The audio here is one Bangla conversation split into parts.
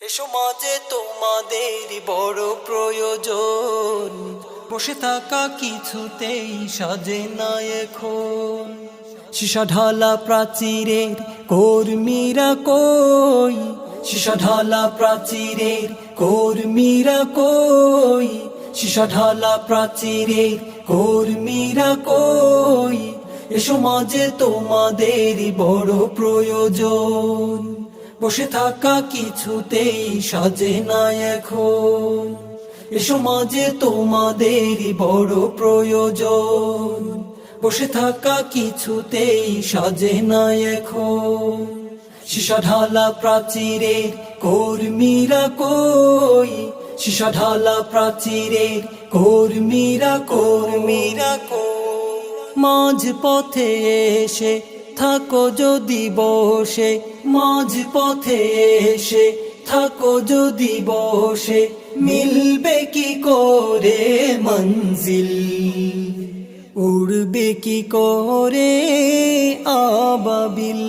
এ সমাজে তোমাদের বড় প্রয়োজন। বসে থাকা কিছুতেই সাজে না এখন। সীসা ঢালা প্রাচীরের কর্মীরা কই? সীসা ঢালা প্রাচীরের কর্মীরা কই? সীসা ঢালা প্রাচীরের কর্মীরা কই? এ সমাজে তোমাদের বড় প্রয়োজন। বসে থাকা কিছুতেই সাজে না এখন। এ সমাজে তোমাদের বড় প্রয়োজন। বসে থাকা কিছুতেই সাজে না এখন। সীসা ঢালা প্রাচীরের কর্মীরা কই? সীসা ঢালা প্রাচীরের কর্মীরা কর্মীরা কই? মাঝ পথে এসে থাকো যদি বসে মাঝ পথে এসে থাকো যদি বসে, মিলবে কি করে মঞ্জিল? উড়বে কি করে আবাবিল?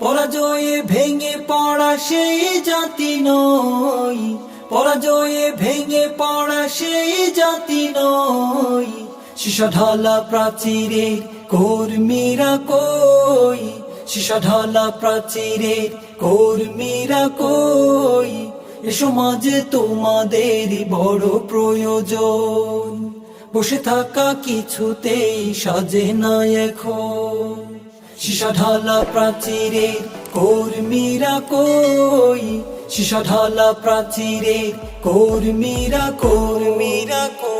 পরাজয়ে ভেঙে পড়া সেই জাতি নয় পরাজয়ে ভেঙে পড়া সেই জাতি নয় সীসা ঢালা প্রাচীরের কর্মীরা কই? সীসা ঢালা প্রাচীরের কর্মীরা কই? এ সমাজে তোমাদের বড় প্রয়োজন। বসে থাকা কিছুতেই সাজে না এখন। সীসা ঢালা প্রাচীরের কর্মীরা কই? সীসা ঢালা প্রাচীরের কর্মীরা কর্মীরা কই?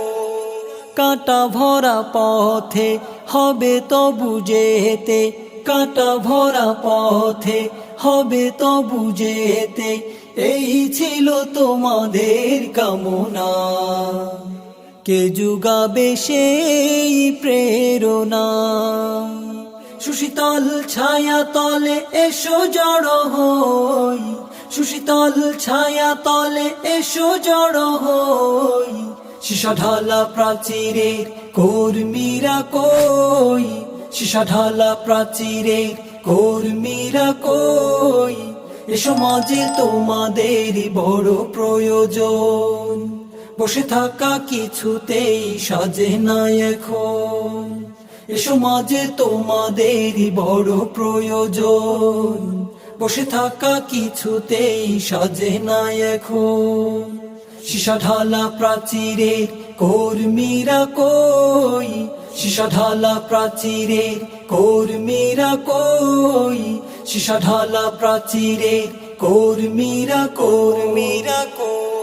কাটা ভরা পথে হবে তো বুঝেতে কাটা ভরা পথে হবে তো বুঝেতে এই ছিল তোমাদের কামনা। কে যুগাবে সেই প্রেরণা? সুশীতল ছায়া তলে এসো জড় হই। সুশীতল ছায়া তলে এসো জড় হই। সীসা ঢালা প্রাচীরের কর্মীরা কই? সীসা ঢালা প্রাচীরের কর্মীরা কই? এ সমাজে তোমাদের বড় প্রয়োজন। বসে থাকা কিছুতেই সাজে না এখন। এ সমাজে তোমাদের বড় প্রয়োজন। বসে থাকা কিছুতেই সাজে না এখন। সীসা প্রাচীরে কর্মীরা কই? শিশাঢালা প্রাচীরে কর্মীরা কই? শিশাঢালা ঢালা প্রাচীরের কর্মীরা কর্মীরা কই?